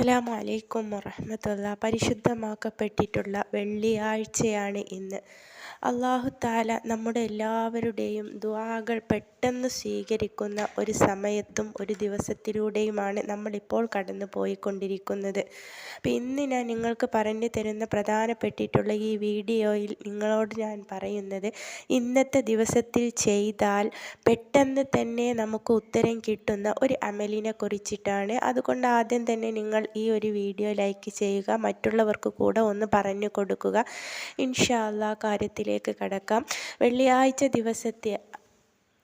അസ്സലാമു അലൈക്കും വറഹമത്തുള്ള പരിശുദ്ധമാക്കപ്പെട്ടിട്ടുള്ള വെള്ളിയാഴ്ചയാണ് ഇന്ന്. അള്ളാഹു താല നമ്മുടെ എല്ലാവരുടെയും ദുആകൾ പെട്ടെന്ന് സ്വീകരിക്കുന്ന ഒരു സമയത്തും ഒരു ദിവസത്തിലൂടെയുമാണ് നമ്മളിപ്പോൾ കടന്നു പോയിക്കൊണ്ടിരിക്കുന്നത് അപ്പം ഇന്ന് ഞാൻ നിങ്ങൾക്ക് പറഞ്ഞു തരുന്ന പ്രധാനപ്പെട്ടിട്ടുള്ള ഈ വീഡിയോയിൽ നിങ്ങളോട് ഞാൻ പറയുന്നത് ഇന്നത്തെ ദിവസത്തിൽ ചെയ്താൽ പെട്ടെന്ന് തന്നെ നമുക്ക് ഉത്തരം കിട്ടുന്ന ഒരു അമലിനെ കുറിച്ചിട്ടാണ്. അതുകൊണ്ട് ആദ്യം തന്നെ നിങ്ങൾ ഈ ഒരു വീഡിയോ ലൈക്ക് ചെയ്യുക മറ്റുള്ളവർക്ക് കൂടെ ഒന്ന് പറഞ്ഞു കൊടുക്കുക. ഇൻഷാ അല്ലാ കാര്യത്തിലേക്ക് കടക്കാം. വെള്ളിയാഴ്ച ദിവസത്തെ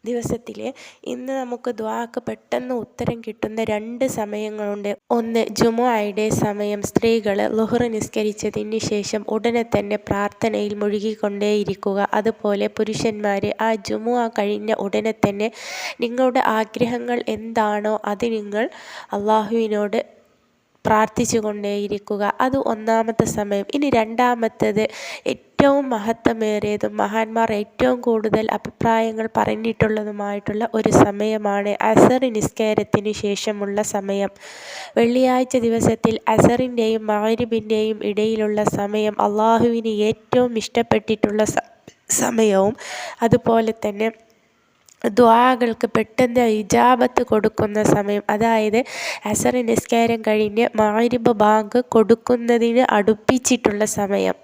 ദിവസത്തിലെ ഇന്ന് നമുക്ക് ദ്വാക്ക് പെട്ടെന്ന് ഉത്തരം കിട്ടുന്ന രണ്ട് സമയങ്ങളുണ്ട്. ഒന്ന് ജുമുഅയുടെ സമയം സ്ത്രീകൾ ലുഹർ നിസ്കരിച്ചതിന് ശേഷം ഉടനെ തന്നെ പ്രാർത്ഥനയിൽ മുഴുകിക്കൊണ്ടേയിരിക്കുക. അതുപോലെ പുരുഷന്മാർ ആ ജുമുഅ കഴിഞ്ഞ ഉടനെ തന്നെ നിങ്ങളുടെ ആഗ്രഹങ്ങൾ എന്താണോ അത് നിങ്ങൾ അള്ളാഹുവിനോട് പ്രാർത്ഥിച്ചു കൊണ്ടേയിരിക്കുക അത് ഒന്നാമത്തെ സമയം. ഇനി രണ്ടാമത്തേത് ഏറ്റവും മഹത്വമേറിയതും മഹാന്മാർ ഏറ്റവും കൂടുതൽ അഭിപ്രായങ്ങൾ പറഞ്ഞിട്ടുള്ളതുമായിട്ടുള്ള ഒരു സമയമാണ് അസർ നിസ്കാരത്തിനു ശേഷമുള്ള സമയം. വെള്ളിയാഴ്ച ദിവസത്തിൽ അസറിന്റെയും മഹരിബിന്റെയും ഇടയിലുള്ള സമയം അള്ളാഹുവിന് ഏറ്റവും ഇഷ്ടപ്പെട്ടിട്ടുള്ള സമയവും. അതുപോലെ തന്നെ ദ്വാകൾക്ക് പെട്ടെന്ന് ഇജാബത്ത് കൊടുക്കുന്ന സമയം. അതായത് അസർ നിസ്കാരം കഴിഞ്ഞ് മാരിബ് ബാങ്ക് കൊടുക്കുന്നതിന് അടുപ്പിച്ചിട്ടുള്ള സമയം.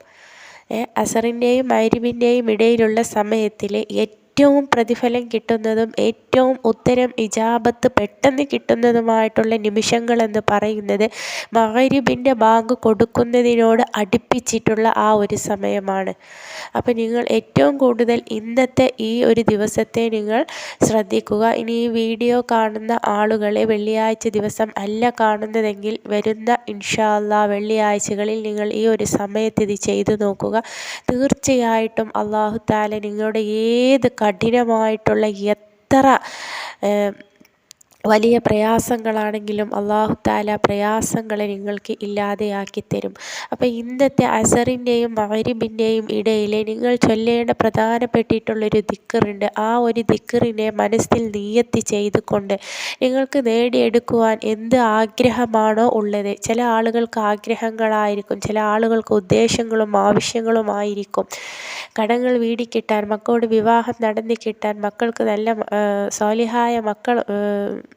അസറിന്റെയും മൈരിബിന്റെയും ഇടയിലുള്ള സമയത്തിൽ ഏറ്റവും പ്രതിഫലം കിട്ടുന്നതും ഏറ്റവും ഉത്തരം ഇജാബത്ത് പെട്ടെന്ന് കിട്ടുന്നതുമായിട്ടുള്ള നിമിഷങ്ങളെന്ന് പറയുന്നത് മഹരിബിന്റെ ബാങ്ക് കൊടുക്കുന്നതിനോട് അടുപ്പിച്ചിട്ടുള്ള ആ ഒരു സമയമാണ്. അപ്പോൾ നിങ്ങൾ ഏറ്റവും കൂടുതൽ ഇന്നത്തെ ഈ ഒരു ദിവസത്തെ നിങ്ങൾ ശ്രദ്ധിക്കുക. ഇനി ഈ വീഡിയോ കാണുന്ന ആളുകളെ വെള്ളിയാഴ്ച ദിവസം അല്ല കാണുന്നതെങ്കിൽ വരുന്ന ഇൻഷാല്ല വെള്ളിയാഴ്ചകളിൽ നിങ്ങൾ ഈ ഒരു സമയത്ത് ഇത് ചെയ്തു നോക്കുക. തീർച്ചയായിട്ടും അള്ളാഹു താല നിങ്ങളുടെ ഏത് കഠിനമായിട്ടുള്ള എത്ര വലിയ പ്രയാസങ്ങളാണെങ്കിലും അള്ളാഹു താല പ്രയാസങ്ങളെ നിങ്ങൾക്ക് ഇല്ലാതെയാക്കി തരും അപ്പോൾ ഇന്നത്തെ അസറിന്റെയും മഹരിബിന്റെയും ഇടയിൽ നിങ്ങൾ ചൊല്ലേണ്ട പ്രധാനപ്പെട്ടിട്ടുള്ളൊരു ദിക്കറുണ്ട്. ആ ഒരു ദിക്കറിനെ മനസ്സിൽ നീയത്തി ചെയ്തുകൊണ്ട് നിങ്ങൾക്ക് നേടിയെടുക്കുവാൻ എന്ത് ആഗ്രഹമാണോ ഉള്ളത്? ചില ആളുകൾക്ക് ആഗ്രഹങ്ങളായിരിക്കും ചില ആളുകൾക്ക് ഉദ്ദേശങ്ങളും ആവശ്യങ്ങളുമായിരിക്കും. കടങ്ങൾ വീടി കിട്ടാൻ മക്കളോട് വിവാഹം നടന്നു കിട്ടാൻ മക്കൾക്ക് നല്ല സ്വാലിഹായ മക്കൾ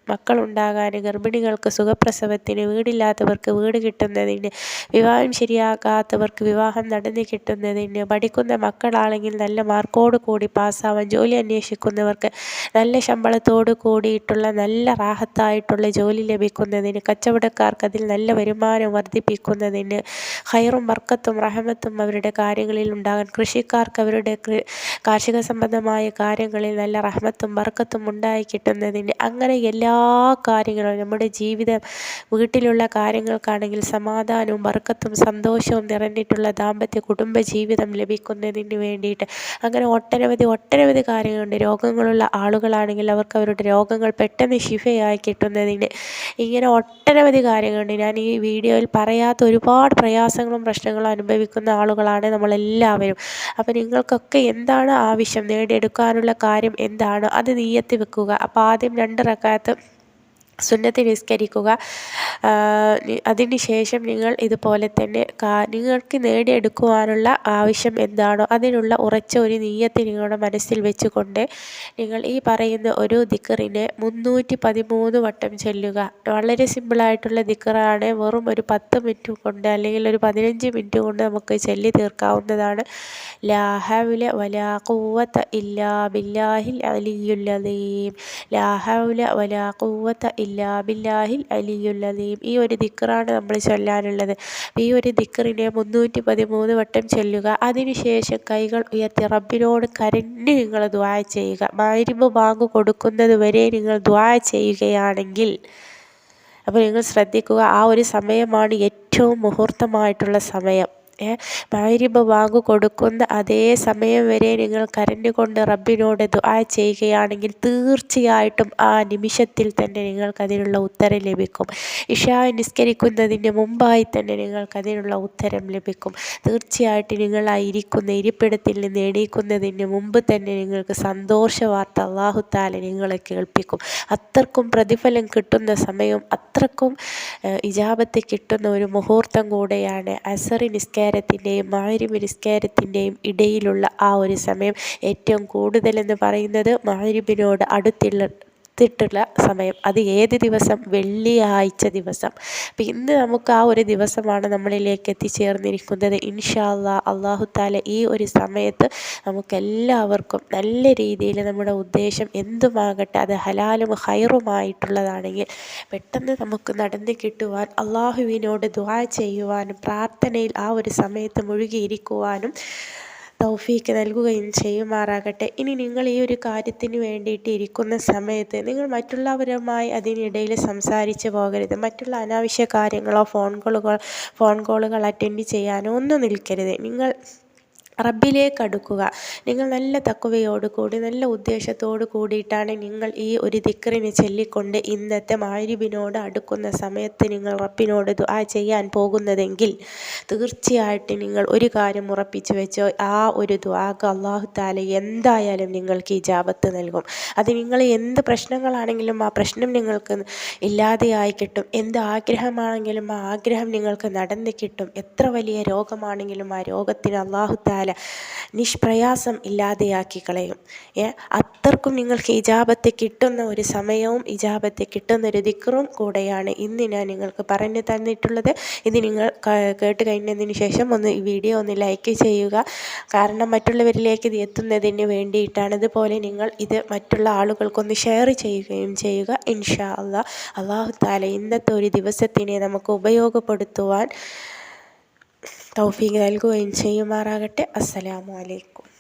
മക്കളുണ്ടാകാൻ ഗർഭിണികൾക്ക് സുഖപ്രസവത്തിന് വീടില്ലാത്തവർക്ക് വീട് കിട്ടുന്നതിന് വിവാഹം ശരിയാകാത്തവർക്ക് വിവാഹം നടന്നു കിട്ടുന്നതിന് പഠിക്കുന്ന മക്കളാണെങ്കിൽ നല്ല മാർക്കോട് കൂടി പാസ്സാവാൻ ജോലി അന്വേഷിക്കുന്നവർക്ക് നല്ല ശമ്പളത്തോട് കൂടിയിട്ടുള്ള നല്ല റാഹത്തായിട്ടുള്ള ജോലി ലഭിക്കുന്നതിന് കച്ചവടക്കാർക്ക് അതിൽ നല്ല വരുമാനം വർദ്ധിപ്പിക്കുന്നതിന് ഹൈറും വർക്കത്തും റഹമത്തും അവരുടെ കാര്യങ്ങളിൽ ഉണ്ടാകാൻ കൃഷിക്കാർക്ക് അവരുടെ കാർഷിക സംബന്ധമായ കാര്യങ്ങളിൽ നല്ല റഹമത്തും വർക്കത്തും ഉണ്ടായി കിട്ടുന്നതിന് അങ്ങനെ എല്ലാ കാര്യങ്ങളും നമ്മുടെ ജീവിതം വീട്ടിലുള്ള കാര്യങ്ങൾക്കാണെങ്കിൽ സമാധാനവും വർക്കത്തും സന്തോഷവും നിറഞ്ഞിട്ടുള്ള ദാമ്പത്യ കുടുംബ ജീവിതം ലഭിക്കുന്നതിന് വേണ്ടിയിട്ട്. അങ്ങനെ ഒട്ടനവധി ഒട്ടനവധി കാര്യങ്ങളുണ്ട്. രോഗങ്ങളുള്ള ആളുകളാണെങ്കിൽ അവർക്ക് അവരുടെ രോഗങ്ങൾ പെട്ടെന്ന് ശിഫയായി കിട്ടുന്നതിന് ഇങ്ങനെ ഒട്ടനവധി കാര്യങ്ങളുണ്ട്. ഞാൻ ഈ വീഡിയോയിൽ പറയാത്ത ഒരുപാട് പ്രയാസങ്ങളും പ്രശ്നങ്ങളും അനുഭവിക്കുന്ന ആളുകളാണ് നമ്മളെല്ലാവരും. അപ്പോൾ നിങ്ങൾക്കൊക്കെ എന്താണ് ആവശ്യം? നേടിയെടുക്കാനുള്ള കാര്യം എന്താണ്? അത് നീയത്തി വെക്കുക. അപ്പോൾ ആദ്യം രണ്ട് റക്കാത്ത് സുന്നത്ത് നിസ്കരിക്കുക. അതിന് ശേഷം നിങ്ങൾ ഇതുപോലെ തന്നെ നിങ്ങൾക്ക് നേടിയെടുക്കുവാനുള്ള ആവശ്യം എന്താണോ അതിനുള്ള ഉറച്ച ഒരു നീയത്ത് നിങ്ങളുടെ മനസ്സിൽ വെച്ചുകൊണ്ട് നിങ്ങൾ ഈ പറയുന്ന ഒരു ദിക്കറിനെ മുന്നൂറ്റി പതിമൂന്ന് വട്ടം ചൊല്ലുക. വളരെ സിമ്പിളായിട്ടുള്ള ദിക്കറാണ്. വെറും ഒരു പത്ത് മിനിറ്റ് കൊണ്ട് അല്ലെങ്കിൽ ഒരു പതിനഞ്ച് മിനിറ്റ് കൊണ്ട് നമുക്ക് ചൊല്ലി തീർക്കാവുന്നതാണ്. ലാഹവില വലാ ഇല്ലാ ബില്ലാഹിൽ അലിയുൽ അലീം ലാ ഹൗല വലാ ഖുവത ഇല്ലാ ബില്ലാഹിൽ അലിയുൽ അലീം ഈ ഒരു ദിക്കറാണ് നമ്മൾ ചൊല്ലാനുള്ളത്. ഈ ഒരു ദിക്കറിനെ മുന്നൂറ്റി പതിമൂന്ന് വട്ടം ചൊല്ലുക. അതിനുശേഷം കൈകൾ ഉയർത്തി റബ്ബിനോട് കരഞ്ഞ് നിങ്ങൾ ദ്വാ ചെയ്യുക. മാരിമ്പ് ബാങ്ക് കൊടുക്കുന്നത് വരെ നിങ്ങൾ ദ്വാ ചെയ്യുകയാണെങ്കിൽ അപ്പോൾ നിങ്ങൾ ശ്രദ്ധിക്കുക ആ ഒരു സമയമാണ് ഏറ്റവും മുഹൂർത്തമായിട്ടുള്ള സമയം. മഗ്‌രിബ് ബാങ്ക് കൊടുക്കുന്ന അതേ സമയം വരെ നിങ്ങൾ കരഞ്ഞുകൊണ്ട് റബ്ബിനോട് ദുആ ചെയ്യുകയാണെങ്കിൽ തീർച്ചയായിട്ടും ആ നിമിഷത്തിൽ തന്നെ നിങ്ങൾക്കതിനുള്ള ഉത്തരം ലഭിക്കും. ഇഷ നിസ്കരിക്കുന്നതിന് മുമ്പായി തന്നെ നിങ്ങൾക്കതിനുള്ള ഉത്തരം ലഭിക്കും. തീർച്ചയായിട്ടും നിങ്ങൾ ആ ഇരിക്കുന്ന ഇരിപ്പിടത്തിൽ നിന്ന് എണീക്കുന്നതിന് മുമ്പ് തന്നെ നിങ്ങൾക്ക് സന്തോഷ വാർത്ത അള്ളാഹുത്താല നിങ്ങളെ കേൾപ്പിക്കും. അത്രക്കും പ്രതിഫലം കിട്ടുന്ന സമയം അത്രക്കും ഇജാബത്ത് കിട്ടുന്ന ഒരു മുഹൂർത്തം കൂടെയാണ് അസറി നിസ്കാരത്തിന്റെയും മഗ്‌രിബ് നിസ്കാരത്തിന്റെയും ഇടയിലുള്ള ആ ഒരു സമയം ഏറ്റവും കൂടുതലെന്ന് പറയുന്നത് മഗ്‌രിബിനോട് അടുത്തുള്ള അടുത്തിട്ടുള്ള സമയം. അത് ഏത് ദിവസം? വെള്ളിയാഴ്ച ദിവസം. അപ്പം ഇന്ന് നമുക്ക് ആ ഒരു ദിവസമാണ് നമ്മളിലേക്ക് എത്തിച്ചേർന്നിരിക്കുന്നത്. ഇൻഷാ അല്ലാ അള്ളാഹു താല ഈ ഒരു സമയത്ത് നമുക്കെല്ലാവർക്കും നല്ല രീതിയിൽ നമ്മുടെ ഉദ്ദേശം എന്തുമാകട്ടെ അത് ഹലാലും ഹൈറുമായിട്ടുള്ളതാണെങ്കിൽ പെട്ടെന്ന് നമുക്ക് നടന്നു കിട്ടുവാൻ അള്ളാഹുവിനോട് ദ്വാ ചെയ്യുവാനും പ്രാർത്ഥനയിൽ ആ ഒരു സമയത്ത് മുഴുകിയിരിക്കുവാനും തൗഫീക്ക് നൽകുകയും ചെയ്യുമാറാകട്ടെ. ഇനി നിങ്ങൾ ഈ ഒരു കാര്യത്തിന് വേണ്ടിയിട്ട് ഇരിക്കുന്ന സമയത്ത് നിങ്ങൾ മറ്റുള്ളവരുമായി അതിനിടയിൽ സംസാരിച്ച് പോകരുത്. മറ്റുള്ള അനാവശ്യ കാര്യങ്ങളോ ഫോൺ കോളുകൾ ഫോൺ കോളുകൾ അറ്റൻഡ് ചെയ്യാനോ ഒന്നും നിൽക്കരുത്. നിങ്ങൾ റബ്ബിലേക്ക് അടുക്കുക. നിങ്ങൾ നല്ല തക്കുവയോട് കൂടി നല്ല ഉദ്ദേശത്തോട് കൂടിയിട്ടാണ് നിങ്ങൾ ഈ ഒരു ദിക്റിനെ ചൊല്ലിക്കൊണ്ട് ഇന്നത്തെ മാരിബിനോട് അടുക്കുന്ന സമയത്ത് നിങ്ങൾ റബ്ബിനോട് ദുആ ചെയ്യാൻ പോകുന്നതെങ്കിൽ തീർച്ചയായിട്ടും നിങ്ങൾ ഒരു കാര്യം ഉറപ്പിച്ചു വെച്ചോ ആ ഒരു ദുആക്ക് അള്ളാഹു താല എന്തായാലും നിങ്ങൾക്ക് ഇജാബത്ത് നൽകും. അത് നിങ്ങൾ എന്ത് പ്രശ്നങ്ങളാണെങ്കിലും ആ പ്രശ്നം നിങ്ങൾക്ക് ഇല്ലാതെയായി കിട്ടും. എന്ത് ആഗ്രഹമാണെങ്കിലും ആ ആഗ്രഹം നിങ്ങൾക്ക് നടന്ന് കിട്ടും. എത്ര വലിയ രോഗമാണെങ്കിലും ആ രോഗത്തിന് അള്ളാഹു താല നിഷ്പ്രയാസം ഇല്ലാതെയാക്കി കളയും. അത്രക്കും നിങ്ങൾക്ക് ഇജാബത്ത് കിട്ടുന്ന ഒരു സമയവും ഇജാബത്ത് കിട്ടുന്ന ഒരു ദിക്കറും കൂടെയാണ് ഇന്ന് ഞാൻ നിങ്ങൾക്ക് പറഞ്ഞു തന്നിട്ടുള്ളത്. ഇത് നിങ്ങൾ കേട്ട് കഴിഞ്ഞതിന് ശേഷം ഒന്ന് ഈ വീഡിയോ ഒന്ന് ലൈക്ക് ചെയ്യുക. കാരണം മറ്റുള്ളവരിലേക്ക് ഇത് എത്തുന്നതിന് വേണ്ടിയിട്ടാണ് ഇതുപോലെ നിങ്ങൾ ഇത് മറ്റുള്ള ആളുകൾക്കൊന്ന് ഷെയർ ചെയ്യുകയും ചെയ്യുക. ഇൻഷാ അള്ളാഹ് അള്ളാഹു താല ഇന്നത്തെ ഒരു ദിവസത്തിനെ നമുക്ക് ഉപയോഗപ്പെടുത്തുവാൻ തൗഫീഖ് നൽകുകയും ചെയ്യുമാറാകട്ടെ. അസ്സലാമു അലൈക്കും.